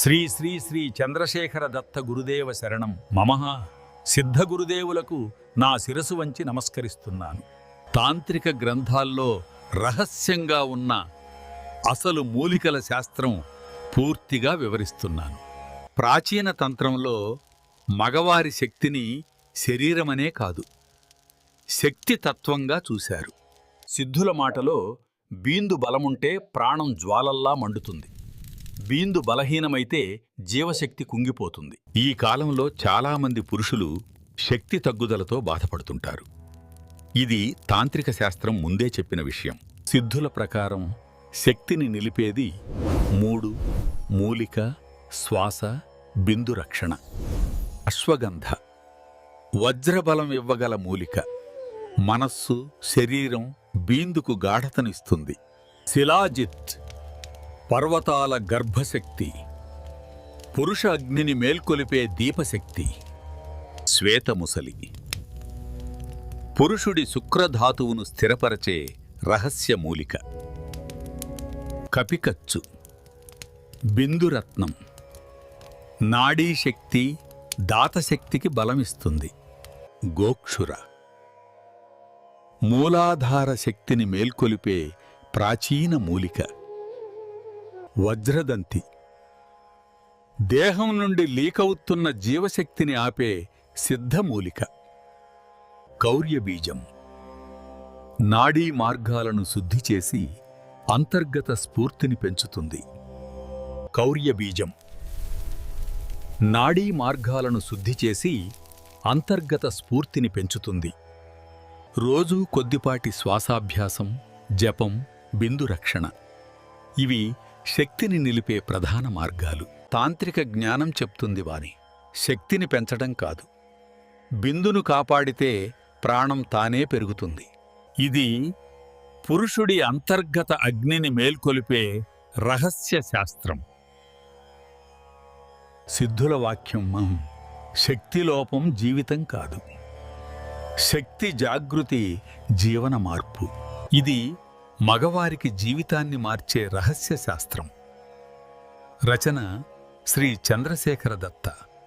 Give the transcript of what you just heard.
శ్రీ శ్రీ శ్రీ చంద్రశేఖర దత్త గురుదేవ శరణం మమః. సిద్ధ గురుదేవులకు నా శిరసు వంచి నమస్కరిస్తున్నాను. తాంత్రిక గ్రంథాల్లో రహస్యంగా ఉన్న అసలు మూలికల శాస్త్రం పూర్తిగా వివరిస్తున్నాను. ప్రాచీన తంత్రంలో మగవారి శక్తిని శరీరమనే కాదు శక్తి తత్వంగా చూశారు. సిద్ధుల మాటలో బీందు బలముంటే ప్రాణం జ్వాలల్లా మండుతుంది. బీందు బలహీనమైతే జీవశక్తి కుంగిపోతుంది. ఈ కాలంలో చాలామంది పురుషులు శక్తి తగ్గుదలతో బాధపడుతుంటారు. ఇది తాంత్రిక శాస్త్రం ముందే చెప్పిన విషయం. సిద్ధుల ప్రకారం శక్తిని నిలిపేది మూడు మూలిక శ్వాస బిందు రక్షణ. అశ్వగంధ. వజ్రబలం ఇవ్వగల మూలిక. మనస్సు శరీరం బీందుకు గాఢతనిస్తుంది. శిలాజిత్. పర్వతాల గర్భశక్తి పురుష అగ్నిని మేల్కొలిపే దీపశక్తి శ్వేతముసలి పురుషుడి శుక్రధాతువును స్థిరపరచే రహస్య మూలిక. కపికచ్చు బిందురత్నం నాడీశక్తి దాతశక్తికి బలమిస్తుంది. గోక్షుర మూలాధార శక్తిని మేల్కొలిపే ప్రాచీన మూలిక. వజ్రదంతి. దేహం నుండి లీకవుతున్న జీవశక్తిని ఆపే సిద్ధమూలిక. కౌర్యబీజం. నాడీ మార్గాలను శుద్ధి చేసి అంతర్గత స్ఫూర్తిని పెంచుతుంది. కౌర్యబీజం. నాడీ మార్గాలను శుద్ధి చేసి అంతర్గత స్ఫూర్తిని పెంచుతుంది. రోజూ కొద్దిపాటి శ్వాసాభ్యాసం జపం బిందు రక్షణ ఇవి శక్తిని నిలిపే ప్రధాన మార్గాలు. తాంత్రిక జ్ఞానం చెప్తుంది వాని శక్తిని పెంచడం కాదు. బిందును కాపాడితే ప్రాణం తానే పెరుగుతుంది. ఇది పురుషుడి అంతర్గత అగ్నిని మేల్కొలిపే రహస్య శాస్త్రం. సిద్ధుల వాక్యం మం శక్తిలోపం జీవితం కాదు. శక్తి జాగృతి జీవన మార్పు. ఇది మగవారికి జీవితాన్ని మార్చే రహస్య శాస్త్రం రచన శ్రీ చంద్రశేఖర దత్త.